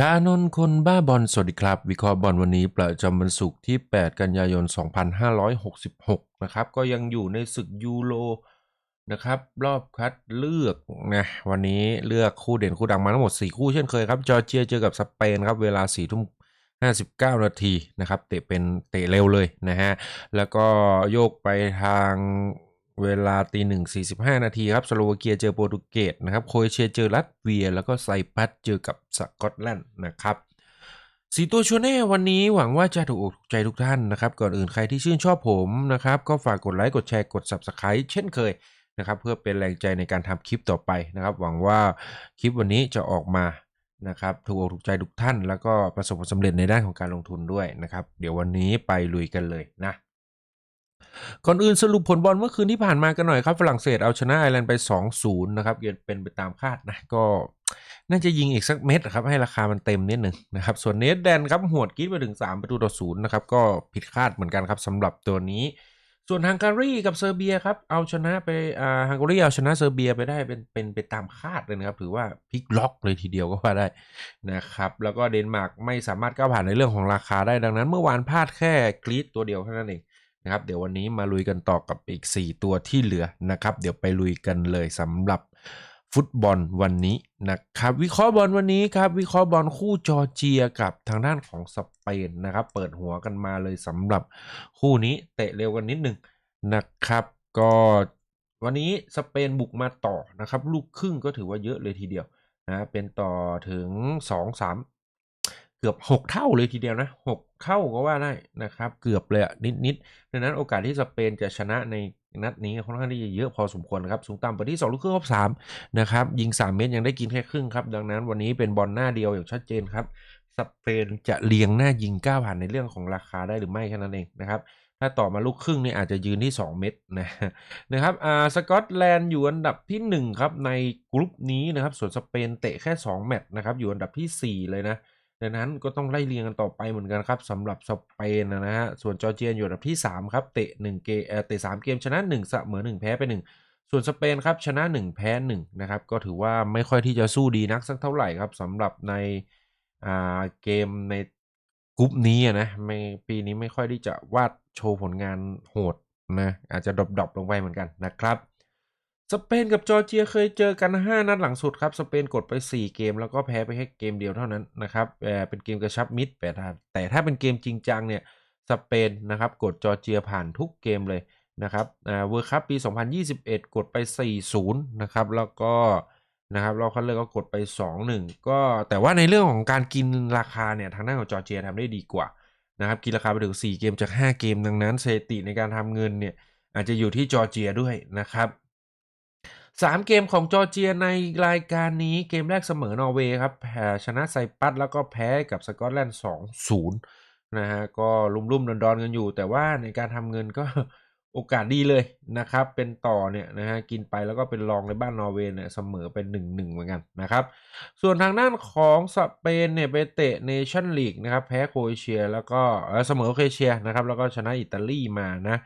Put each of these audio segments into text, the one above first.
ชานนคนบ้าบอลสวัสดีครับ วิเคราะห์บอลวันนี้ประจำวันศุกร์ที่ 8 กันยายน 2566 นะครับ ก็ยังอยู่ในศึกยูโรนะครับ รอบคัดเลือกนะวันนี้เลือกคู่เด่นคู่ดังมาทั้งหมด 4 คู่เช่นเคยครับ จอร์เจียเจอกับสเปนครับ เวลา4ทุ่ม59 นาทีนะครับ เตะเป็นเตะเร็วเลยนะฮะ แล้วก็โยกไปทาง เวลาตีหนึ่งสี่สิบห้านาทีครับสโลวาเกียเจอโปรตุเกสนะครับโครเอเชียเจอรัสเวีย แล้วก็ไซปรัสเจอกับสกอตแลนด์นะครับสีตัวชัวแน่วันนี้หวังว่าจะถูกอกถูกใจทุกท่านนะครับ ก่อนอื่นใครที่ชื่นชอบผมนะครับ ก็ฝากกดไลค์กดแชร์กด Subscribe เช่นเคยนะครับเพื่อเป็นแรงใจในการทำคลิปต่อไปนะครับ หวังว่าคลิปวันนี้จะออกมานะครับถูกอกถูกใจทุกท่าน แล้วก็ประสบความสำเร็จในด้านของการลงทุนด้วยนะครับ เดี๋ยววันนี้ไปลุยกันเลยนะ ก่อนอื่นสรุปผลบอลเมื่อคืนที่ผ่านมากันหน่อยครับฝรั่งเศสเอาชนะไอร์แลนด์ไป 2-0 นะครับเป็นไปตามคาดนะก็น่าจะยิงอีกสักเม็ดครับให้ราคามันเต็มนิดหนึ่งนะครับส่วนเนเธอร์แลนด์ครับหวดกรีดไปถึง 3 ประตูต่อศูนย์นะครับก็ผิดคาดเหมือนกันครับสำหรับตัวนี้ ส่วนฮังการีกับเซอร์เบียครับเอาชนะไปอ่าฮังการีเอาชนะเซอร์เบียไปได้เป็นเป็นไปตามคาดเลยนะครับถือว่าพลิกล็อกเลยทีเดียวก็ว่าได้นะครับแล้วก็เดนมาร์กไม่สามารถก้าวผ่านในเรื่องของราคาได้ดังนั้น เมื่อวานพลาดแค่กรีดตัวเดียวเท่านั้นเอง นะครับเดี๋ยววันนี้มาลุยกันต่อกับอีก 4 ตัวที่เหลือนะครับ เดี๋ยวไปลุยกันเลยสำหรับฟุตบอลวันนี้นะครับ วิเคราะห์บอลวันนี้ครับ วิเคราะห์บอลคู่จอร์เจียกับทางด้านของสเปนนะครับ เปิดหัวกันมาเลยสำหรับคู่นี้เตะเร็วกันนิดหนึ่งนะครับ ก็วันนี้สเปนบุกมาต่อนะครับ ลูกครึ่งก็ถือว่าเยอะเลยทีเดียวนะเป็นต่อถึง 2 3เกือบ6เท่าเลยทีเดียวนะ6เท่าก็ว่าได้นะครับ เกือบเลยนิดนิดๆดังนั้นโอกาสที่สเปนจะชนะในนัดนี้ค่อนข้างที่จะเยอะพอสมควรครับสูงต่ำไปที่2ลูกครึ่งรบ3นะครับยิง 3 เม็ดยังได้กินแค่ครึ่งครับ ดังนั้นวันนี้เป็นบอลหน้าเดียวอย่างชัดเจนครับสเปนจะเลียงหน้ายิงก้าวผ่านในเรื่องของราคาได้หรือไม่แค่นั้นเองนะครับถ้าต่อมาลูกครึ่งนี่อาจจะยืนที่ 2 เม็ดนะนะครับอ่าสกอตแลนด์อยู่อันดับที่ 1 ครับ ในกลุ่มนี้นะครับส่วนสเปนเตะแค่ 2 แมตช์นะครับอยู่อันดับที่ 4 เลยนะ ดังนั้นก็ต้องไล่เรียงกันต่อไปเหมือนกันครับสำหรับสเปนนะฮะส่วนจอร์เจียอยู่อันดับที่ 3 ครับ เตะ1เกมเอ่อเตะ3เกมชนะ1เสมอ1 แพ้ไป 1 ส่วนสเปนครับชนะ 1 แพ้1นะครับก็ถือว่าไม่ค่อยที่จะสู้ดีนักสักเท่าไหร่ครับสำหรับในเกมในกลุ่มนี้นะไม่ปีนี้ไม่ค่อยที่จะวาดโชว์ผลงานโหดนะอาจจะดรอปๆลงไปเหมือนกันนะครับ สเปนกับจอร์เจียเคยเจอกัน 5 นัดหลังสุดครับ สเปนกดไป 4 เกม แล้วก็แพ้ไปแค่เกมเดียวเท่านั้นนะครับเป็นเกมกระชับมิตรแต่ถ้าแต่ถ้าเป็นเกมจริงจังเนี่ยสเปนนะครับกดจอร์เจียผ่านทุกเกมเลยนะครับอ่าเวิร์คัพปี 2021 กดไป 4-0 นะครับแล้วก็นะครับรอบคัดเลือกก็กดไป 2-1 ก็แต่ว่าในเรื่องของการกินราคาเนี่ยทางด้านของจอร์เจียทำได้ดีกว่านะครับกินราคาไปถึง 4 เกมจาก 5 เกมดังนั้นสถิติในการทำเงินเนี่ยอาจจะอยู่ที่จอร์เจียด้วยนะครับ สามเกมของจอร์เจียในรายการนี้เกมแรกเสมอนอร์เวย์ครับแพ้ชนะไซปรัสแล้วก็แพ้กับสกอตแลนด์2-0นะฮะก็ลุ่มๆดอนๆกันอยู่ แต่ว่าในการทำเงินก็ โอกาสดีเลยนะครับ เป็นต่อเนี่ยนะฮะกินไปแล้วก็เป็นรองในบ้านนอร์เวย์เนี่ยเสมอเป็น1-1เหมือนกันนะครับ ส่วนทางด้านของสเปนเนี่ยไปเตะเนชั่นลีกนะครับแพ้โครเอเชียแล้วก็เสมอโครเอเชียนะครับแล้วก็ชนะอิตาลีมานะ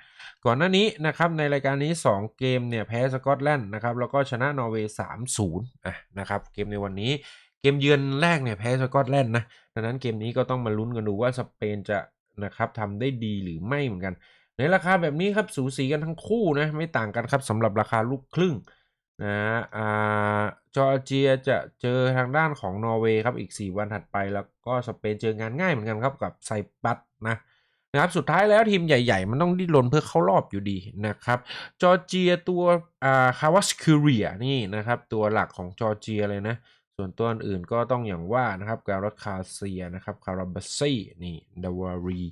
ก่อนหน้านี้นะครับในรายการนี้ 2 เกมเนี่ยแพ้สกอตแลนด์นะครับแล้วก็ชนะนอร์เวย์3-0อะนะครับเกมในวันนี้เกมเยือนแรกเนี่ยแพ้สกอตแลนด์นะดังนั้นเกมนี้ก็ต้องมาลุ้นกันดูว่าสเปนจะนะครับทำได้ดีหรือไม่เหมือนกัน ในราคาแบบนี้ครับสูสีกันทั้งคู่นะไม่ต่างกันครับสำหรับราคาลูกครึ่งนะอ่าจอร์เจียจะเจอทางด้านของนอร์เวย์ครับอีก 4 วันถัดไปแล้วก็สเปนเจองานง่ายเหมือนกันครับกับไซปัสนะนะครับสุดท้ายแล้วทีมใหญ่ ๆ มันต้องดิ้นรนเพื่อเข้ารอบอยู่ดีนะครับจอร์เจียตัวอ่าคาวาสคิเรียนี่นะครับตัวหลักของจอร์เจียเลยนะส่วนตัวอื่นก็ต้องอย่างว่านะครับการัคาเซียนะครับคาราบาซี่นี่ดาวารี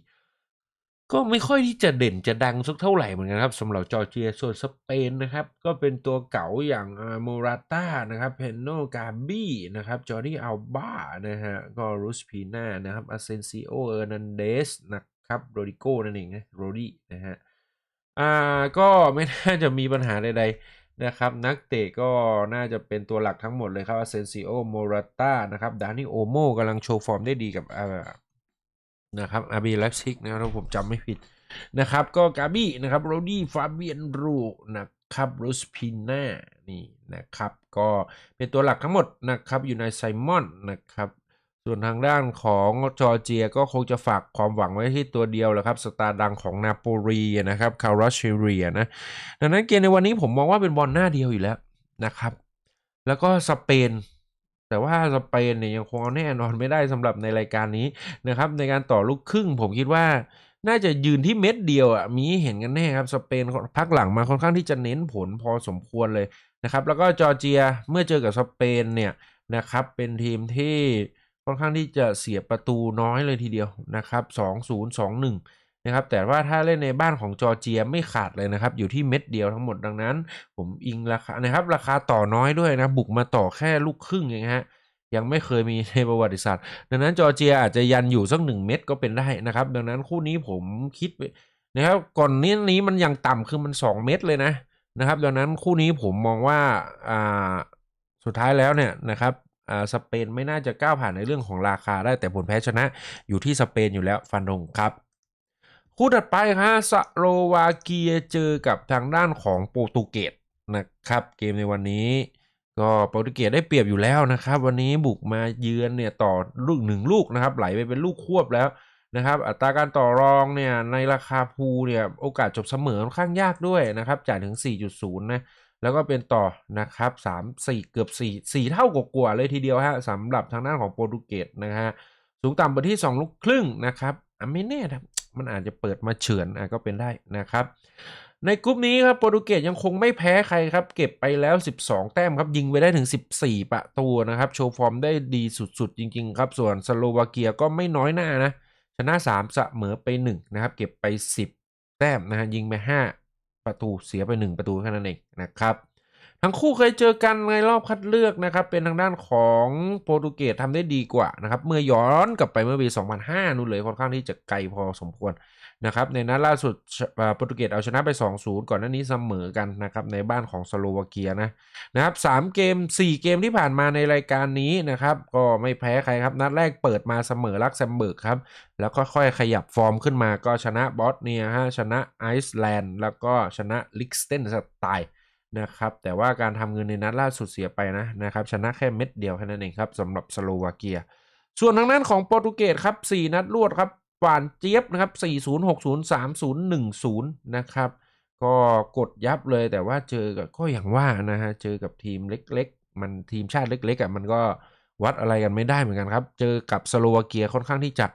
ก็ไม่ค่อยที่จะเด่นจะดังสักเท่าไหร่เหมือนกันครับสำหรับจอร์เจียส่วนสเปนนะครับ ก็เป็นตัวเก๋าอย่างโมราต้านะครับเพนโนกาบี้นะครับจอร์ดี้อัลบานะฮะก็รูสพีน่านะครับอาเซนซิโอเออร์นันเดสนะครับโรดิโกนั่นเองนะโรดี้นะฮะอ่าก็ไม่น่าจะมีปัญหาใดๆนะครับ นักเตะก็น่าจะเป็นตัวหลักทั้งหมดเลยครับอาเซนซิโอโมราต้านะครับดานิโอโมกำลังโชว์ฟอร์มได้ดีกับ นะครับอาบีไลฟ์ซิกนะครับผมจำไม่ผิดนะครับ ก็กาบี้นะครับโรดี้ฟาเบียนรูนะครับรูสพิน่านี่นะครับ ก็เป็นตัวหลักทั้งหมดนะครับอยู่ในไซมอนนะครับส่วนทางด้านของจอร์เจียก็คงจะฝากความหวังไว้ที่ตัวเดียวแหละครับสตาร์ดังของนาโปลีนะครับคาราเชเรียนะดังนั้นเกมในวันนี้ผมมองว่าเป็นบอลหน้าเดียวอยู่แล้วนะครับ แล้วก็สเปน แต่ว่าสเปนเนี่ยยังคงเอาแน่นอนไม่ได้สำหรับในรายการนี้นะครับในการต่อลูกครึ่งผมคิดว่าน่าจะยืนที่เม็ดเดียวอะมีเห็นกันแน่ครับสเปนพักหลังมาค่อนข้างที่จะเน้นผลพอสมควรเลยนะครับ แล้วก็จอร์เจียเมื่อเจอกับสเปนเนี่ยนะครับ เป็นทีมที่ค่อนข้างที่จะเสียประตูน้อยเลยทีเดียวนะครับ 2-0 2-1 นะครับแต่ว่าถ้าเล่นในบ้านของจอร์เจียไม่ขาดเลยนะครับอยู่ที่เม็ดเดียวทั้งหมดดังนั้น ผมอิงราคานะครับราคาต่อน้อยด้วยนะบุกมาต่อแค่ลูกครึ่งเองฮะยังไม่เคยมีในประวัติศาสตร์ ดังนั้นจอร์เจียอาจจะยันอยู่สักหนึ่งเม็ดก็เป็นได้นะครับ ดังนั้นคู่นี้ผมคิดนะครับก่อนนี้นี้มันยังต่ำคือมัน 2 เม็ดเลยนะนะครับ ดังนั้นคู่นี้ผมมองว่าอ่าสุดท้ายแล้วเนี่ยนะครับอ่าสเปนไม่น่าจะก้าวผ่านในเรื่องของราคาได้แต่ผลแพ้ชนะอยู่ที่สเปนอยู่แล้วฟันธงครับ คู่ถัดไปครับสโลวาเกียเจอกับทางด้านของโปรตุเกสนะครับ เกมในวันนี้ก็โปรตุเกสได้เปรียบอยู่แล้วนะครับ วันนี้บุกมาเยือนเนี่ยต่อลูกหนึ่งลูกนะครับ ไหลไปเป็นลูกควบแล้วนะครับ อัตราการต่อรองเนี่ยในราคาพูเนี่ยโอกาสจบเสมอค่อนข้างยากด้วยนะครับจ่ายถึง 4.0 นะแล้วก็เป็นต่อนะครับ3 4 เกือบ 4 4 เท่ากว่าๆเลยทีเดียวฮะสำหรับทางด้านของโปรตุเกสนะฮะสูงต่ำไปที่ 2 ลูกครึ่งนะครับอไม่แน่นะ มันอาจจะเปิดมาเฉือนอะก็เป็นได้นะครับ ในกลุ่มนี้ครับโปรตุเกสยังคงไม่แพ้ใครครับ เก็บไปแล้ว 12 แต้มครับ ยิงไปได้ถึง 14 ประตูนะครับ โชว์ฟอร์มได้ดีสุดๆ จริง ๆ ครับ ส่วนสโลวาเกียก็ไม่น้อยหน้านะ ชนะ 3 เสมอไป 1 นะครับ เก็บไป 10 แต้มนะฮะยิงไป 5 ประตูเสียไป 1 ประตูแค่นั้นเองนะครับ ทั้งคู่เคยเจอกันในรอบคัดเลือกนะครับ เป็นทางด้านของโปรตุเกสทำได้ดีกว่านะครับ เมื่อย้อนกลับไปเมื่อปี 2005 นู่นเลยค่อนข้างที่จะไกลพอสมควรนะครับ ในนัดล่าสุดโปรตุเกสเอาชนะไป 2-0 ก่อนหน้านี้เสมอกันนะครับ ในบ้านของสโลวาเกียนะนะครับ3เกม 4 เกมที่ผ่านมาในรายการนี้นะครับ ก็ไม่แพ้ใครครับ นัดแรกเปิดมาเสมอลักเซมเบิร์กครับ แล้วก็ค่อยขยับฟอร์มขึ้นมาก็ชนะบอสเนียฮะชนะไอซ์แลนด์แล้วก็ชนะลิกสเตนสไตล์ นะครับแต่ว่าการทำเงินในนัดล่าสุดเสียไปนะนะครับชนะแค่เม็ดเดียวแค่นั้นเองครับสำหรับสโลวาเกีย ส่วนทางด้านของโปรตุเกสครับ 4 นัดรวดครับหวานเจี๊ยบนะครับ 40 60 30 10 นะครับ ก็กดยับเลยแต่ว่าเจอกับก็อย่างว่านะฮะเจอกับทีมเล็กๆ มันทีมชาติเล็กๆอะมันก็วัดอะไรกันไม่ได้เหมือนกันครับ เจอกับสโลวาเกียค่อนข้างที่จะ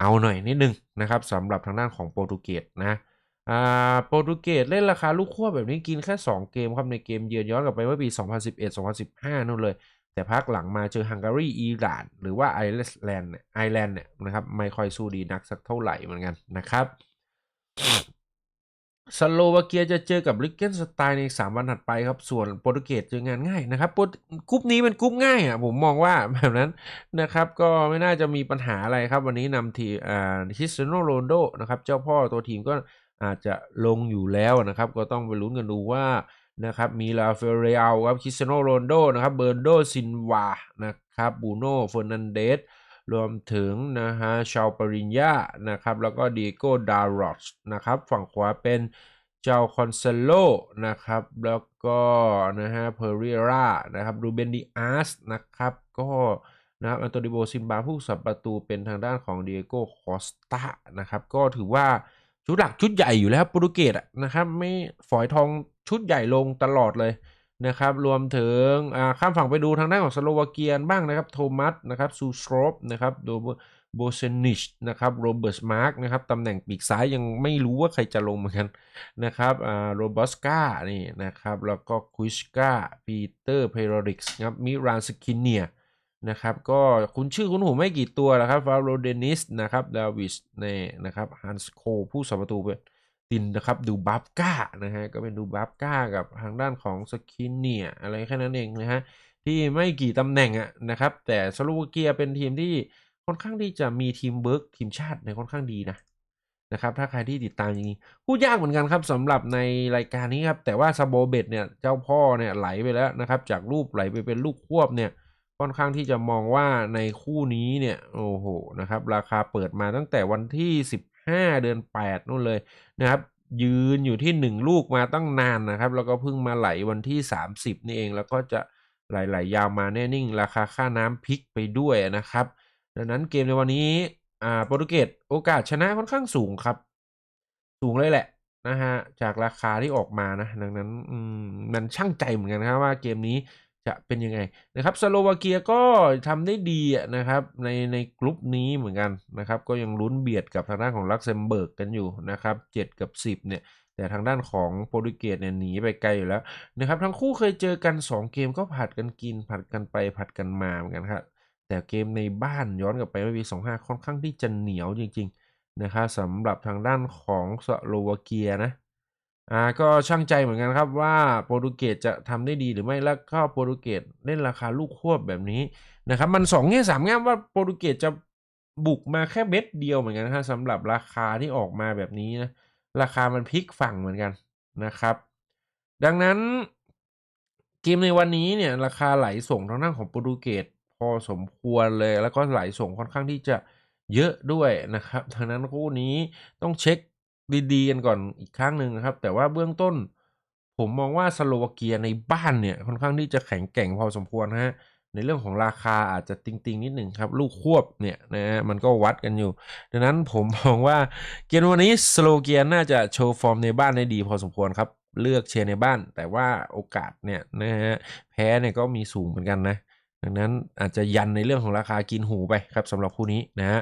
เอาหน่อยนิดนึงนะครับสำหรับทางด้านของโปรตุเกสนะ อ่าโปรตุเกสเล่นราคาลูกขั้วแบบนี้กินแค่ 2 เกมครับในเกมเยือนย้อนกลับไปเมื่อปี 2011-2015 นู่นเลย แต่พักหลังมาเจอฮังการีอิหร่าน หรือว่าไอร์แลนด์ไอร์แลนด์เนี่ยนะครับไม่ค่อยสู้ดีนักสักเท่าไหร่เหมือนกันนะครับสโลวาเกียจะเจอกับลิกเกนสไตน์ใน 3 วันถัดไปครับ ส่วนโปรตุเกสเจองานง่ายนะครับกรุ๊ปนี้เป็นกรุ๊ปง่ายอะผมมองว่าแบบนั้นนะครับ ก็ไม่น่าจะมีปัญหาอะไรครับ วันนี้นำทีอ่าคริสเตียโนโรนโดนะครับ เจ้าพ่อตัวทีมก็ อาจจะลงอยู่แล้วนะครับ ก็ต้องไปลุ้นกันดูว่านะครับมีลาเฟเรียลครับคริสเตียโนโรนโดนะครับเบอร์โดซินวานะครับบูโน่เฟอร์นันเดสรวมถึงนะฮะชาวปริญญานะครับแล้วก็ดีโก้ดารอชนะครับฝั่งขวาเป็นเจ้าคอนเซโลนะครับแล้วก็นะฮะเพอริรานะครับรูเบนดิอาสนะครับก็นะครับอันโตนิโบซิมบาผู้สับประตูเป็นทางด้านของเดียโก้คอสตานะครับก็ถือว่า ชุดหลักชุดใหญ่อยู่แล้วโปรตุเกสนะครับไม่ฝอยทองชุดใหญ่ลงตลอดเลยนะครับรวมถึงข้ามฝั่งไปดูทางด้านของสโลวาเกียบ้างนะครับโทมัสนะครับซูสโตรปนะครับโดโบเซนิชนะครับโรเบิร์ตมาร์กนะครับตำแหน่งปีกซ้ายยังไม่รู้ว่าใครจะลงเหมือนกันนะครับโรบอสกานี่นะครับแล้วก็คุชกาปีเตอร์เพโรริกส์ครับมิรานสกินเนีย นะครับก็คุณชื่อคุณหูไม่กี่ตัวนะครับฟาโรเดนิสนะครับดาวิสเน่นะครับฮันส์โคผู้สัมประตูเป็นตินนะครับดูบัฟก้านะฮะก็เป็นดูบัฟก้ากับทางด้านของสกินเนียอะไรแค่นั้นเองนะฮะที่ไม่กี่ตำแหน่งอะนะครับ แต่สโลวาเกียเป็นทีมที่ค่อนข้างที่จะมีทีมเบิร์กทีมชาติในค่อนข้างดีนะนะครับถ้าใครที่ติดตามอย่างนี้พูดยากเหมือนกันครับสำหรับในรายการนี้ครับแต่ว่าซาโบเบตเนี่ยเจ้าพ่อเนี่ยไหลไปแล้วนะครับจากรูปไหลไปเป็นลูกควบเนี่ย ค่อนข้างที่จะมองว่าในคู่นี้เนี่ยโอ้โหนะครับราคาเปิดมาตั้งแต่วันที่ 15 เดือน 8นู่นเลยนะครับยืนอยู่ที่ 1 ลูกมาตั้งนานนะครับ แล้วก็เพิ่งมาไหลวันที่ 30 นี่เองแล้วก็จะไหลๆยาวมาแน่นิ่ง ราคาค่าน้ำพลิกไปด้วยนะครับ ดังนั้นเกมในวันนี้อ่าโปรตุเกสโอกาสชนะค่อนข้างสูงครับ สูงเลยแหละนะฮะจากราคาที่ออกมานะ ดังนั้นอืมมันช่างใจเหมือนกันครับว่าเกมนี้ จะเป็นยังไงนะครับสโลวาเกียก็ทำได้ดีนะครับในในกลุ่มนี้เหมือนกันนะครับก็ยังลุ้นเบียดกับทางด้านของลักเซมเบิร์กกันอยู่นะครับ7กับ 10เนี่ยแต่ทางด้านของโปรตุเกสเนี่ยหนีไปไกลอยู่แล้วนะครับทั้งคู่เคยเจอกัน 2 เกมก็ผัดกันกิน ผัดกันไปผัดกันมาเหมือนกันครับแต่เกมในบ้านย้อนกลับไปเมื่อปี25 ค่อนข้างที่จะเหนียวจริง ๆนะครับสำหรับทางด้านของสโลวาเกียนะ อ่าก็ช่างใจเหมือนกันครับว่าโปรตุเกสจะทำได้ดีหรือไม่แล้วก็โปรตุเกสเล่นราคาลูกควบแบบนี้นะครับมันสองแง่สามแง่ว่าโปรตุเกสจะบุกมาแค่เม็ดเดียวเหมือนกันนะครับสำหรับราคาที่ออกมาแบบนี้นะราคามันพลิกฝั่งเหมือนกันนะครับ ดังนั้นเกมในวันนี้เนี่ยราคาไหลส่งทางด้านของโปรตุเกสพอสมควรเลย แล้วก็ไหลส่งค่อนข้างที่จะเยอะด้วยนะครับทางนั้นคู่นี้ต้องเช็ค ดีๆกันก่อนอีกครั้งหนึ่งนะครับ แต่ว่าเบื้องต้น ผมมองว่าสโลวาเกียในบ้านเนี่ยค่อนข้างที่จะแข็งแกร่งพอสมควรนะฮะในเรื่องของราคาอาจจะติงๆ นิดหนึ่งครับ ลูกควบเนี่ยนะฮะมันก็วัดกันอยู่ ดังนั้นผมมองว่าเกมวันนี้สโลวาเกียน่าจะโชว์ฟอร์มในบ้านได้ดีพอสมควรครับ เลือกเชียร์ในบ้าน แต่ว่าโอกาสเนี่ยนะฮะแพ้เนี่ยก็มีสูงเหมือนกันนะ ดังนั้นอาจจะยันในเรื่องของราคากินหูไปครับสำหรับคู่นี้นะฮะ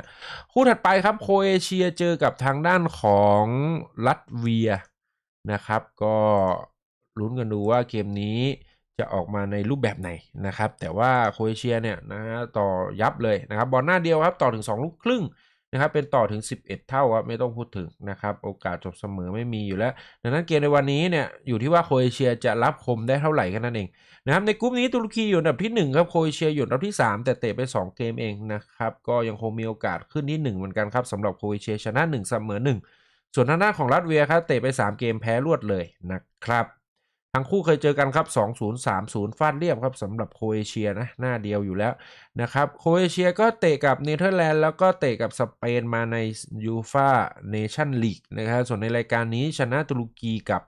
คู่ถัดไปครับโคเอเชียเจอกับทางด้านของลัตเวียนะครับ ก็ลุ้นกันดูว่าเกมนี้จะออกมาในรูปแบบไหนนะครับ แต่ว่าโคเอเชียเนี่ยนะฮะต่อยับเลยนะครับบอลหน้าเดียวครับต่อถึง2ลูกครึ่ง นะครับเป็นต่อถึง 11 เท่าครับไม่ต้องพูดถึงนะครับโอกาสจบเสมอไม่มีอยู่แล้ว ดังนั้นเกมในวันนี้เนี่ยอยู่ที่ว่าโคเอเชียจะรับคมได้เท่าไหร่แค่นั้นเองนะครับในกลุ่มนี้ตุรกีอยู่อันดับที่ 1 ครับโคเอเชียอยู่อันดับที่ 3 แต่เตะไป 2 เกมเองนะครับก็ยังคงมีโอกาสขึ้นที่ 1 เหมือนกันครับสำหรับโคเอเชียชนะ1เสมอ1ส่วนทางด้านของรัสเวียครับเตะไป 3 เกมแพ้รวดเลยนะครับ ทั้งคู่เคยเจอกันครับ2-0 3-0 ฟาดเรียบครับสำหรับโคเอเชียนะหน้าเดียวอยู่แล้วนะครับโคเอเชียก็เตะกับเนเธอร์แลนด์แล้วก็เตะกับสเปนมาในยูฟาเนชั่นลีกนะครับส่วนในรายการนี้ชนะตุรกีกับ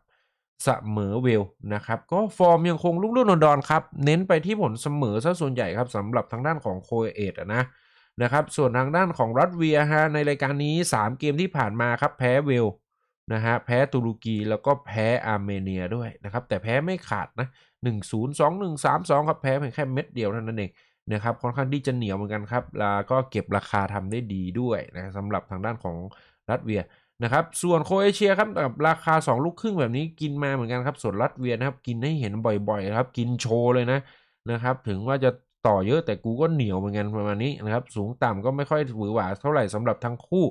เสมอเวลนะครับก็ฟอร์มยังคงลุ่งลุ่นดอนครับ เน้นไปที่ผลเสมอซะส่วนใหญ่ครับสำหรับทางด้านของโคเอตนะนะครับส่วนทางด้านของรัสเวียฮะในรายการนี้ 3 เกมที่ผ่านมาครับแพ้เวล นะฮะแพ้ตุรกีแล้วก็แพ้อาร์เมเนียด้วยนะครับแต่แพ้ไม่ขาดนะ1 0 2 1 3 2ครับแพ้เพียงแค่เม็ดเดียวเท่านั้นเองนะครับค่อนข้างที่จะเหนียวเหมือนกันครับแล้วก็เก็บราคาทำได้ดีด้วยนะสำหรับทางด้านของรัสเวียนะครับส่วนโคเอเชียครับกับราคา 2 ลูกครึ่งแบบนี้กินมาเหมือนกันครับส่วนรัสเวียนะครับกินให้เห็นบ่อยๆครับกินโชว์เลยนะนะครับถึงว่าจะต่อเยอะแต่กูก็เหนียวเหมือนกันประมาณนี้นะครับสูงต่ำก็ไม่ค่อยหวือหวาเท่าไหร่สำหรับทั้งคู่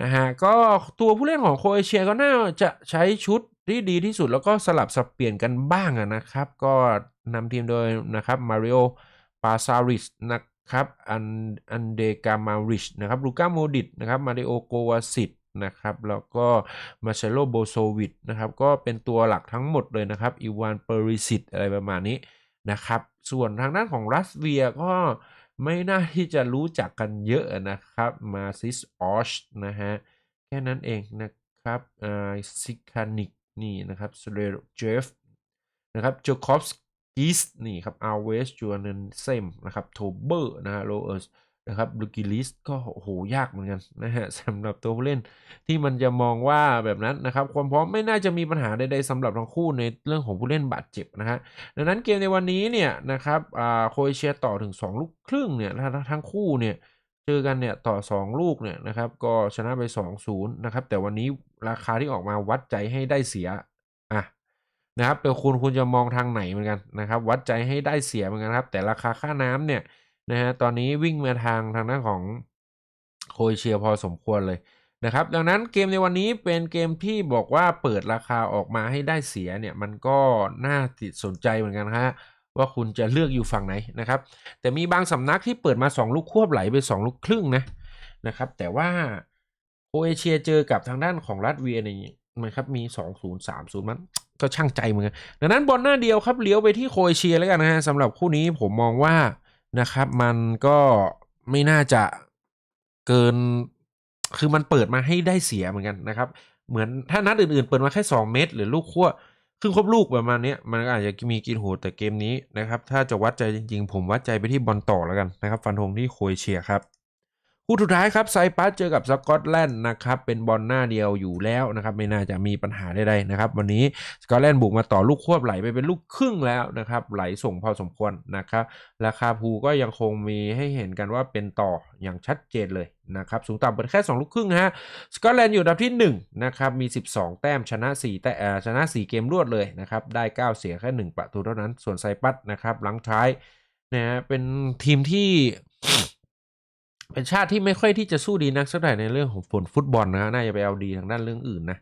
นะฮะก็ตัวผู้เล่นของโคเอเชียก็น่าจะใช้ชุดที่ดีที่สุดแล้วก็สลับสับเปลี่ยนกันบ้างนะครับ ก็นำทีมโดยนะครับมาริโอปาซาริสนะครับอันอันเดกามาริชนะครับลูก้าโมดิตนะครับมาริโอโกวาซิตนะครับแล้วก็มาเชโลโบโซวิดนะครับก็เป็นตัวหลักทั้งหมดเลยนะครับอีวานเปอริสิตอะไรประมาณนี้นะครับ ส่วนทางด้านของรัสเวียก็ ไม่น่าที่จะรู้จักกันเยอะนะครับมาซิสออชนะฮะ แค่นั้นเองนะครับอ่าซิคานิกนี่นะครับสเลเจฟนะครับโจคอฟสกิสนี่ครับอาเวสจูเนนเซมนะครับโทเบอร์นะฮะโรเอร์ นะครับลูกิลิสก็โอ้โหยากเหมือนกันนะฮะสำหรับตัวผู้เล่นที่มันจะมองว่าแบบนั้นนะครับ ความพร้อมไม่น่าจะมีปัญหาใดๆสำหรับทั้งคู่ในเรื่องของผู้เล่นบาดเจ็บนะฮะดังนั้นเกมในวันนี้เนี่ยนะครับอ่าโคเอเชียต่อถึง 2 ลูกครึ่งเนี่ยถ้าทั้งคู่เนี่ยเจอกันเนี่ยต่อ 2 ลูกเนี่ยนะครับก็ชนะไป 2-0นะครับแต่วันนี้ราคาที่ออกมาวัดใจให้ได้เสียอะนะครับเป็นคุณคุณจะมองทางไหนเหมือนกันนะครับ วัดใจให้ได้เสียเหมือนกันครับ แต่ราคาค่าน้ำเนี่ย นะฮะตอนนี้วิ่งมาทางทางด้านของโคเอเชียพอสมควรเลยนะครับ ดังนั้นเกมในวันนี้เป็นเกมที่บอกว่าเปิดราคาออกมาให้ได้เสียเนี่ยมันก็น่าติดสนใจเหมือนกันฮะว่าคุณจะเลือกอยู่ฝั่งไหนนะครับ แต่มีบางสำนักที่เปิดมา 2 ลูกควบไหลไป 2 ลูกครึ่งนะนะครับ แต่ว่าโคเอเชียเจอกับทางด้านของรัสเวียเนี่ยมันครับมี 2 0 3 0 มันก็ช่างใจเหมือนกันดังนั้นบอลหน้าเดียวครับเลี้ยวไปที่โคเอเชียแล้วกันนะฮะสำหรับคู่นี้ผมมองว่า นะครับ มันก็ไม่น่าจะเกิน คือมันเปิดมาให้ได้เสียเหมือนกันนะครับ เหมือนถ้านัดอื่นๆ เปิดมาแค่ 2 เม็ดหรือลูกขั้วครึ่งครบลูกประมาณเนี้ยมันก็อาจจะมีกินหูแต่เกมนี้นะครับ ถ้าจะวัดใจจริงๆ ผมวัดใจไปที่บอลต่อแล้วกันนะครับ ฟันธงที่โคยเชียครับ คู่สุดท้ายครับไซปัสเจอกับสกอตแลนด์นะครับเป็นบอลหน้าเดียวอยู่แล้วนะครับไม่น่าจะมีปัญหาใดๆนะครับวันนี้สกอตแลนด์บุกมาต่อลูกควบไหลไปเป็นลูกครึ่งแล้วนะครับไหลส่งพอสมควรนะครับราคาภูก็ยังคงมีให้เห็นกันว่าเป็นต่ออย่างชัดเจนเลยนะครับสูงต่ำเป็นแค่ 2 ลูกครึ่งฮะสกอตแลนด์อยู่อันดับที่1นะครับมี 12 แต้มชนะ4แต่ชนะ 4 เกมรวดเลยนะครับได้ 9 เสียแค่ 1 ประตูเท่านั้นส่วนไซปัสนะครับหลังท้ายนะฮะเป็นทีมที่ เป็นชาติที่ไม่ค่อยที่จะสู้ดีนักสักเท่าไหร่ในเรื่องของผลฟุตบอลนะฮะน่าจะไปเอาดีทางด้านเรื่องอื่นนะ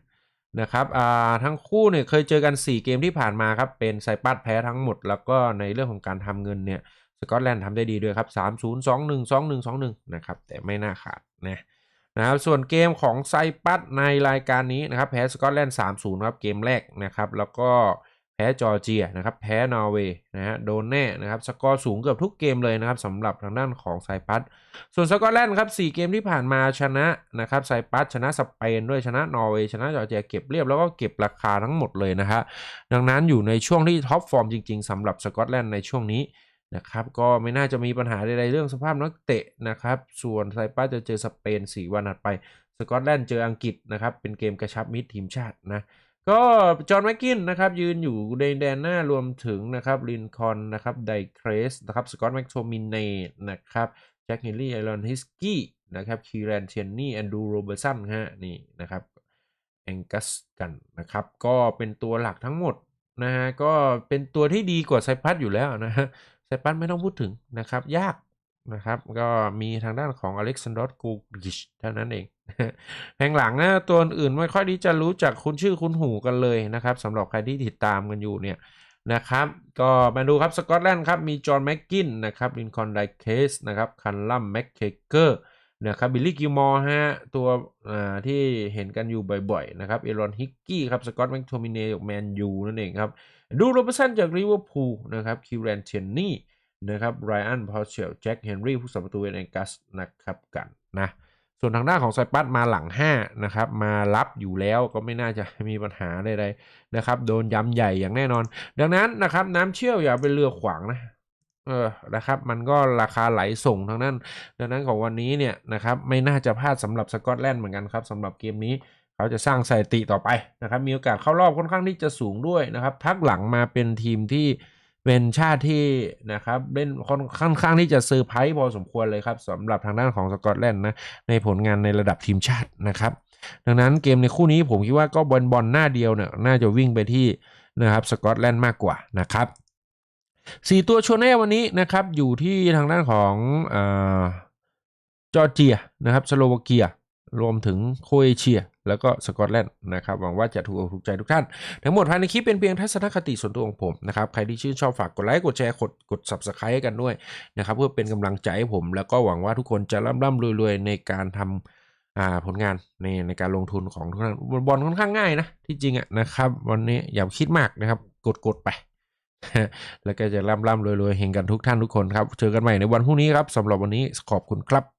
นะครับอ่าทั้งคู่เนี่ยเคยเจอกัน 4 เกมที่ผ่านมาครับ เป็นไซปัสแพ้ทั้งหมด แล้วก็ในเรื่องของการทำเงินเนี่ยสกอตแลนด์ทำได้ดีด้วยครับ3 0 2 1 2 1 2 1นะครับแต่ไม่น่าขาดนะนะครับส่วนเกมของไซปัสในรายการนี้นะครับแพ้สกอตแลนด์3 0ครับเกมแรกนะครับแล้วก็ แพ้จอร์เจียนะครับแพ้นอร์เวย์นะฮะโดนแน่นะครับสกอร์สูงเกือบทุกเกมเลยนะครับสำหรับทางด้านของไซปัสส่วนสกอตแลนด์ครับ4เกมที่ผ่านมาชนะนะครับไซปัสชนะสเปนด้วยชนะนอร์เวย์ชนะจอร์เจียเก็บเรียบแล้วก็เก็บราคาทั้งหมดเลยนะฮะดังนั้นอยู่ในช่วงที่ท็อปฟอร์มจริงๆสำหรับสกอตแลนด์ในช่วงนี้นะครับก็ไม่น่าจะมีปัญหาใดๆเรื่องสภาพนักเตะนะครับส่วนไซปัสจะเจอสเปน 4 วันถัดไป สกอตแลนด์เจออังกฤษนะครับเป็นเกมกระชับมิตรทีมชาตินะ ก็จอห์นแมกกินนะครับยืนอยู่ในแดนหน้ารวมถึงนะครับลินคอนนะครับไดเครสนะครับสกอตแม็กโทมินเนนะครับแจ็คเฮนรี่ไอรอนฮิสกี้นะครับคีแรนเชนนี่แอนดูโรเบอร์สันฮะนี่นะครับแองกัสกันนะครับก็เป็นตัวหลักทั้งหมดนะฮะก็เป็นตัวที่ดีกว่าไซปัสอยู่แล้วนะฮะไซปัสไม่ต้องพูดถึงนะครับยากนะครับก็มีทางด้านของอเล็กซานดรกูกิชเท่านั้นเอง แผงหลังนะตัวอื่นไม่ค่อยที่จะรู้จักคุ้นชื่อคุ้นหูกันเลยนะครับสำหรับใครที่ติดตามกันอยู่เนี่ยนะครับก็มาดูครับสกอตแลนด์ครับมีจอห์นแม็กกินนะครับลินคอนไดเคสนะครับคันลัมแม็กเคเกอร์นะครับบิลลี่กิมอร์ฮะตัวที่เห็นกันอยู่บ่อยๆนะครับเอรอนฮิกกี้ครับสกอตแม็กโทมิเนจากแมนยูนั่นเองครับดูโรบสันจากลิเวอร์พูลนะครับคิวแรนเชนนี่นะครับไรอันพอเชลแจ็คเฮนรี่ผู้สัมประตูเวนกัสนะครับกันนะ ส่วนทางด้านของไซปัสมาหลัง5นะครับมารับอยู่แล้วก็ไม่น่าจะมีปัญหาใดๆนะครับโดนย้ำใหญ่อย่างแน่นอน ดังนั้นนะครับน้ำเชี่ยวอย่าเป็นเรือขวางนะเออนะครับมันก็ราคาไหลส่งทั้งนั้น ดังนั้นของวันนี้เนี่ยนะครับไม่น่าจะพลาดสำหรับสกอตแลนด์เหมือนกันครับสำหรับเกมนี้เขาจะสร้างสถิติต่อไปนะครับมีโอกาสเข้ารอบค่อนข้างที่จะสูงด้วยนะครับพักหลังมาเป็นทีมที่ เป็นชาติที่นะครับเล่นค่อนค่อนข้างที่จะเซอร์ไพรส์พอสมควรเลยครับสำหรับทางด้านของสกอตแลนด์นะในผลงานในระดับทีมชาตินะครับ ดังนั้นเกมในคู่นี้ผมคิดว่าก็บอลบอลหน้าเดียวเนี่ยน่าจะวิ่งไปที่นะครับสกอตแลนด์มากกว่านะครับสี่ตัวชเน่วันนี้นะครับอยู่ที่ทางด้านของอจอร์เจียนะครับสโลวาเกีย รวมถึงโคเอเชีย แล้วก็สกอตแลนด์นะครับหวังว่าจะถูกอกถูกใจทุกท่าน ทั้งหมดภายในคลิปเป็นเพียงทัศนคติส่วนตัวของผมนะครับใครที่ชื่นชอบฝากกดไลค์กดแชร์กดกด subscribe กันด้วยนะครับเพื่อเป็นกำลังใจให้ผม แล้วก็หวังว่าทุกคนจะร่ำร่ำรวยๆในการทำอ่าผลงานในในการลงทุนของทุกท่านบอลค่อนข้างง่ายนะที่จริงอะนะครับวันนี้อย่าคิดมากนะครับกดกดไป แล้วก็จะร่ำร่ำรวยๆเฮงกันทุกท่านทุกคนครับเจอกันใหม่ในวันพรุ่งนี้ครับสำหรับวันนี้ขอบคุณครับ